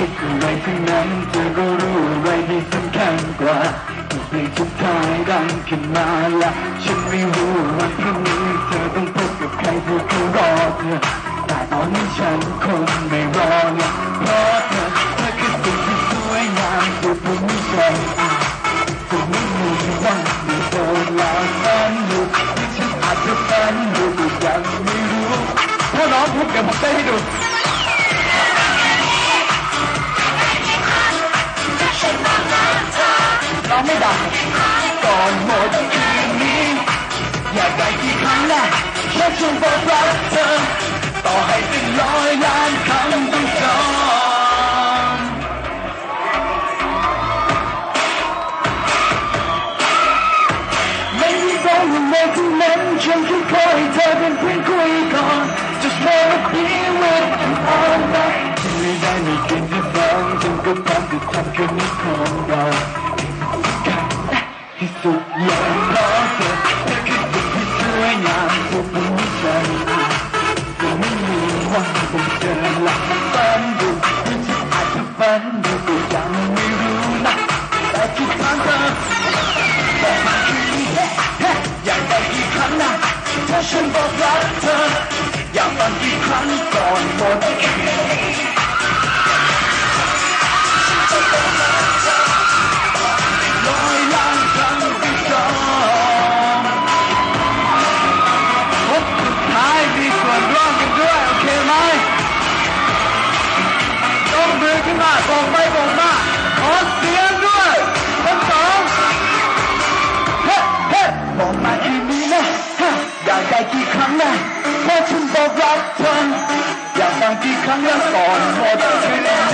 ทั้งนั้นเธอก็รู้อะไรที่สำคัญกว่าเพลงสุดท้ายดังขึ้นมาละฉันไม่รู้วันพรุ่งนี้เธอต้องพบกับใครเธอก็รอเธอแต่ตอนนี้ฉันคงไม่รอเนี่ยเพราะเธอเธอคือสิ่งที่สวยงามสุดบนฉันคงไม่มีวันได้โดนแล้วฝันอยู่ที่ฉันอาจจะฝันอยู่แต่ยังไม่รู้ถ้าน้องพูดเดี๋ยวผมเต้นให้ดู Just wanna be with you all night ที่ไม่ได้ไม่กินที่ฟังฉันก็พร้อม ที่ทำคืนนี้ของเสุดอย่างพราะเธอเธอคือสิ่งที่สวยงามทุกวันนี้ฉันยังไม่มีวันได้เจอหลักฝันอยู่ที่ฉันอาจจะฝันอยู่ก็ยังไม่รู้นะแต่คิดทางเธอบอกมาคืนนี้อยากได้กี่ครั้งนะถ้าฉันบอกรักเธออยากฟังกี่ครั้งก่อนหมด รั้งแรเพราะฉันบอกรักเธออยากฟังกี่ครั้งแล้วก่อนหมดคืนง